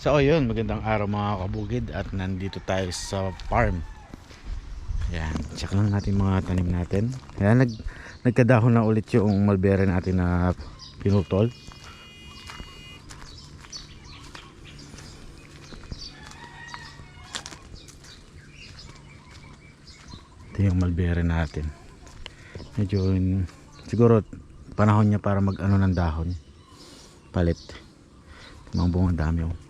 So ayun, magandang araw mga kabugid at nandito tayo sa farm. Ayan, check lang natin mga tanim natin. Ayan, nag, nagkadahon na ulit yung mulberry natin na pinutol. Ito yung mulberry natin. Medyo siguro panahon niya para mag ano ng dahon. Palit. Mga bunga dami oh.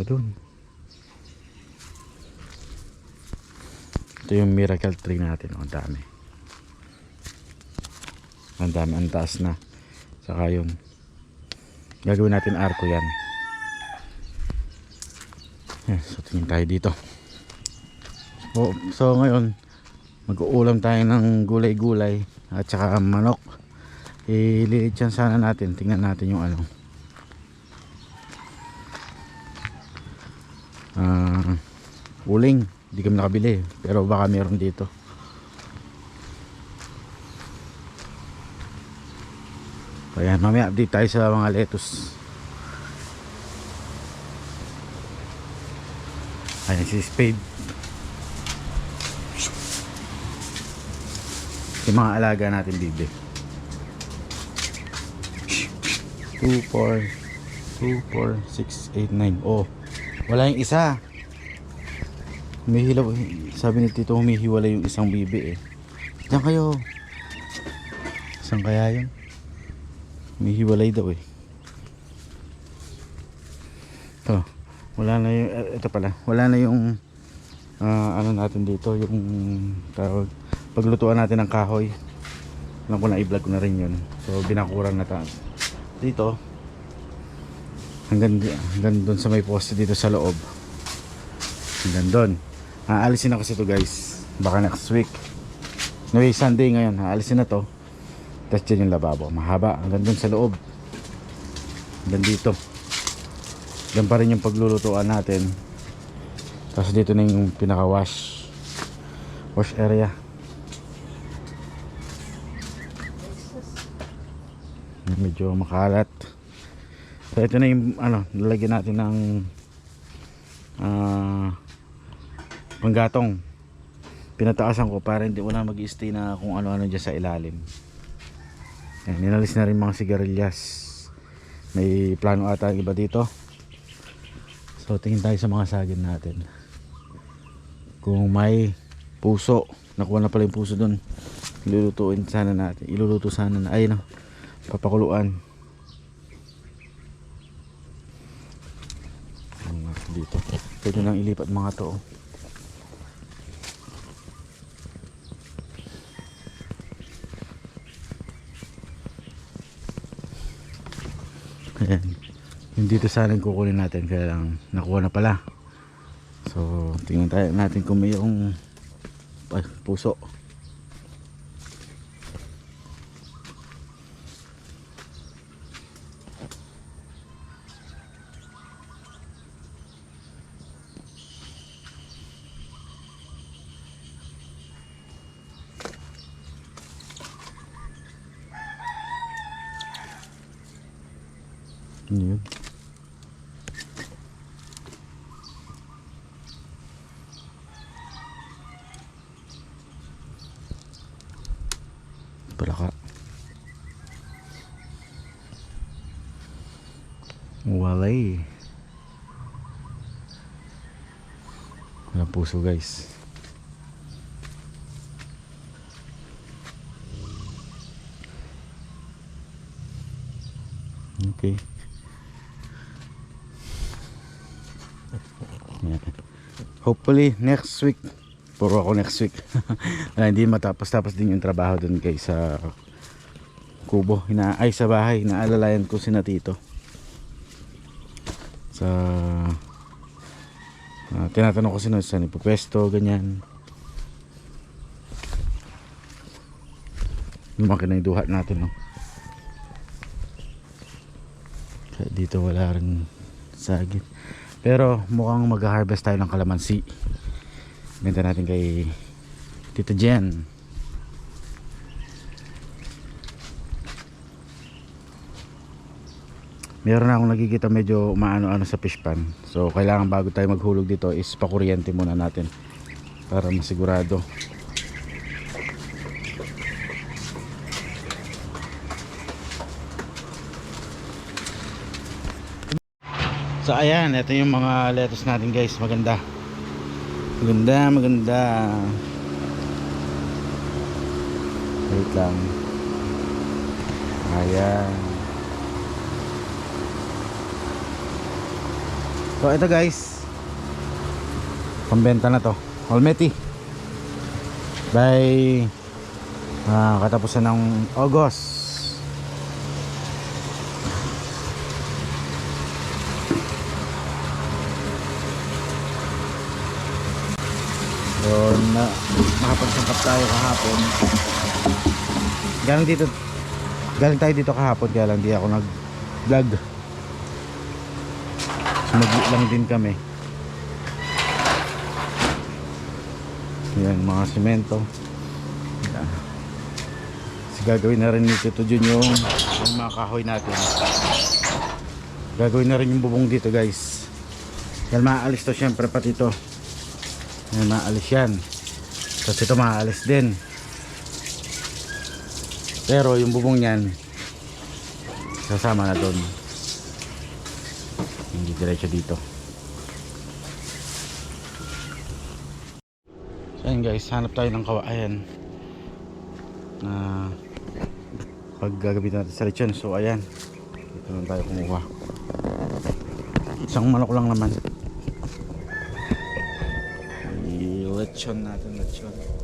Pa dun. Ito yung miracle tree natin. oh, Ang dami. Ang dami. Ang taas na. Saka yung gagawin natin arko yan. So tingin tayo dito. Oh, so ngayon, mag-uulam tayo ng gulay-gulay at saka manok. Ililiit yan sana natin. Tingnan natin yung ano. Uling. Hindi kami nakabili. Pero baka meron dito. Ayan, mamaya update tayo sa mga lettuce. Ayan si Spade. Yung mga alaga natin bibi. 2, 4, 2, 4, 6, 8, 9. Oh, wala yung isa. Humihilaw. Sabi ni Tito humihiwala yung isang bibi eh. Diyan kayo. Saan kaya yun? Humihiwalay daw eh. Ito. Wala na yung, eh, ito pala. Wala na yung ah, ano natin dito. Yung tawag. Paglutuan natin ng kahoy. Alam ko na i-vlog ko na rin yun. So binakuran na tayo. Dito. Hanggang, hanggang doon sa may poste dito sa loob. Hanggang doon. Aalisin na kasi to guys. Baka next week. No way, Sunday ngayon. Aalisin na to. Tapos dyan yung lababo. Mahaba. Hanggang doon sa loob. Hanggang dito. Diyan pa rin yung paglulutuan natin. Tapos dito na yung pinaka wash. Area. Medyo makalat. So ito na yung ano, lalagyan natin ng ah panggatong. Pinataasan ko para hindi wala mag-stay na kung ano-ano dyan sa ilalim. Yan, ninalis na rin mga sigarilyas. May plano ata iba dito. So tingin tayo sa mga sagin natin. Kung may puso, nakuha na pala yung puso doon. Ilulutuin sana natin. Iluluto sana na. Ay no, papakuluan. Ano dito. Pwede nang ilipat mga to. oh. Ayan. Yung dito sana kukunin natin kaya lang nakuha na pala. So, tingnan tayo natin kung may yung puso. Ano yun? Walay. Walang puso guys. Okay. Hopefully next week. Puro ako next week. Wala, hindi matapos tapos din yung trabaho dun guys sa kubo. Hina ay sa bahay. Naalalayan ko si Tito. Sa ah, tinatanong ko sino saan ipupwesto, ganyan. Lumaki na yung duhat natin, no? Kaya dito wala rin sagit. Pero mukhang mag-harvest tayo ng kalamansi. Benta natin kay Tita Jen. Meron na akong nakikita medyo maano-ano sa fish pan. So kailangan bago tayo maghulog dito is pakuryente muna natin para masigurado. So ayan, ito yung mga lettuce natin guys, maganda. Maganda, maganda. Wait lang. Ayan. So ito guys. Pambenta na to. Almeti. By ah, katapusan ng August. So, na, nakapagsangkap tayo kahapon. Galing dito, galing tayo dito kahapon kaya lang di ako nag vlog. Sumagli lang din kami. Yan, mga semento. Yan. Kasi gagawin na rin ni Tito Jun yung, yung mga kahoy natin. Gagawin na rin yung bubong dito guys. Yan maaalis to syempre pati ito. Yan maalis yan. Tapos ito maalis din. Pero yung bubong niyan sasama na doon. Hindi diretso dito. So ayan guys, hanap tayo ng kawayan na pag gagamitin natin sa lechon. So ayan, dito lang tayo kumuha. Isang manok lang naman. I-lechon natin, lechon.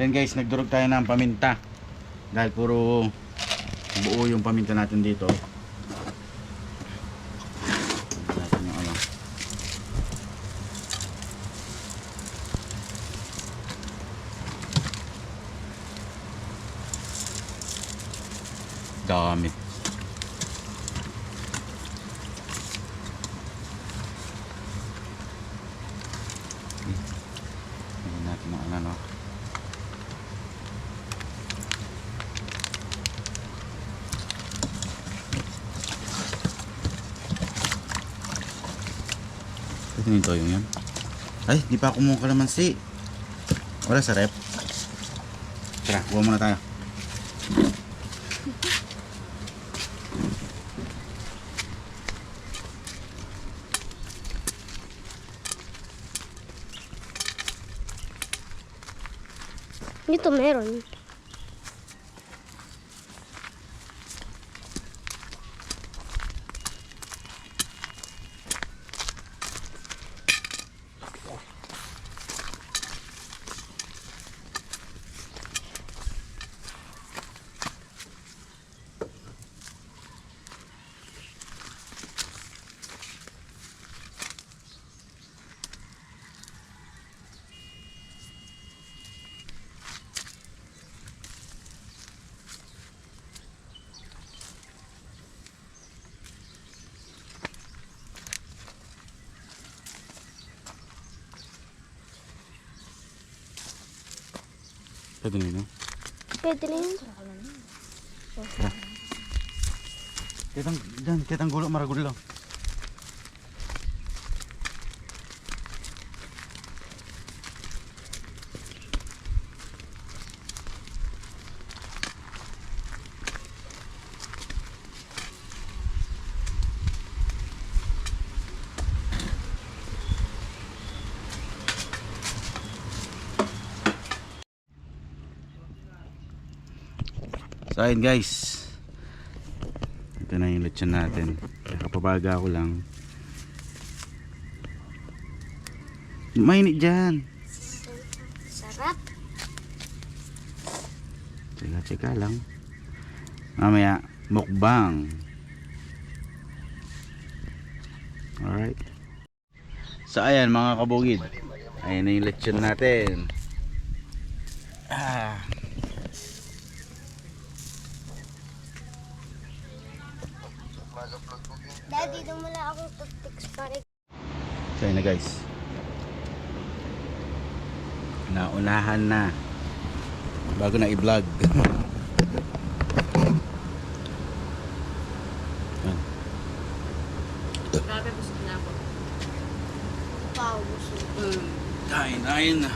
So yun guys, nagdurog tayo ng paminta. Dahil puro buo yung paminta natin dito. Ano. Dami. Tingnan natin ang ano. Ito nito yung yan. Ay, di pa ako mukha naman si. Wala sa rep. Tara, kuha muna tayo. Dito meron. Pwede nino. Pwede na yun. Kitang, dyan, kitang gulo, maragulo So ayun guys. Ito na yung lechon natin. Nakapabaga ako lang. Mainit dyan. Sarap. Tsaka tsaka lang. Mamaya Mukbang. Alright. So ayan mga kabugid. Ayan na yung lechon natin. Ah akong toothpicks para So yun na guys. Naunahan na. Bago na i-vlog. Yan. Grabe, busog na ako. paus. Mm. Kain, kain na.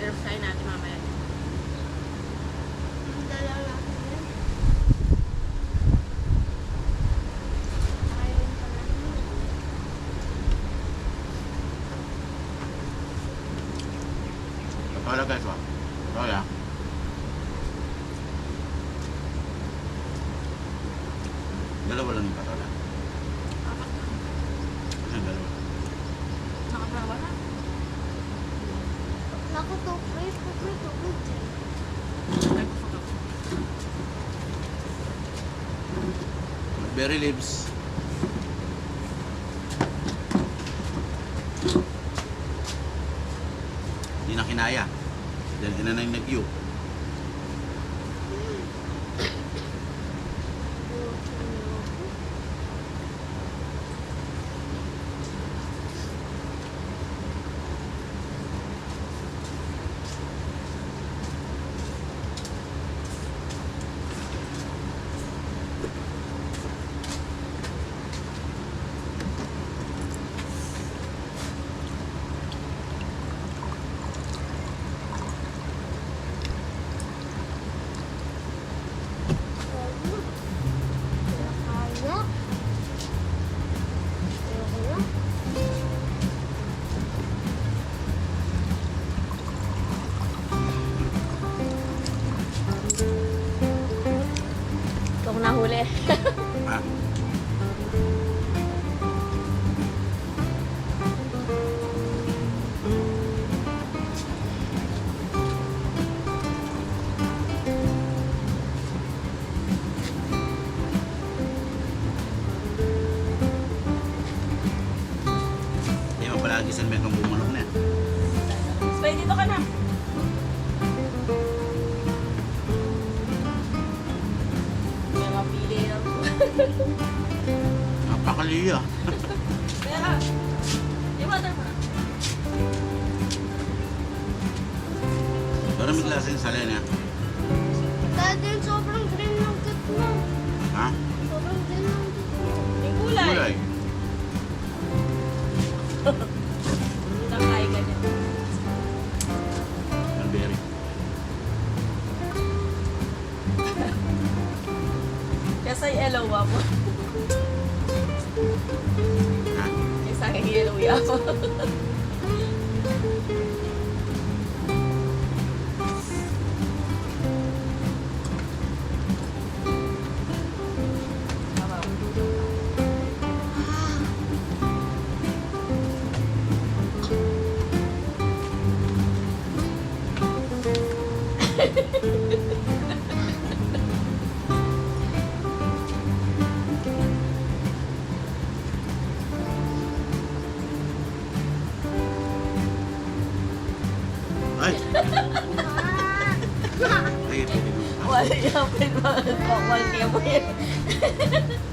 Pero fry natin mamaya. Dala natin yan. Ayun pala. Guys, wa. Patola. Dalawa lang yung patola. Apat na. Ano dalawa? Nakagawa na. Naku, may tubig dyan? Ay, busog ako. Berry leaves. Hindi na kinaya. Dahil ina na yung nag-iyo. isang metong bumanok na yan. Dito ka na. May mapili lang. Napakaliya. Kaya, iwanan mo na. Pero may klase yung salin yan. Kasi yellow ako. Ha? Isa akin yellow ako. pinakakawal niya mo yan. Pati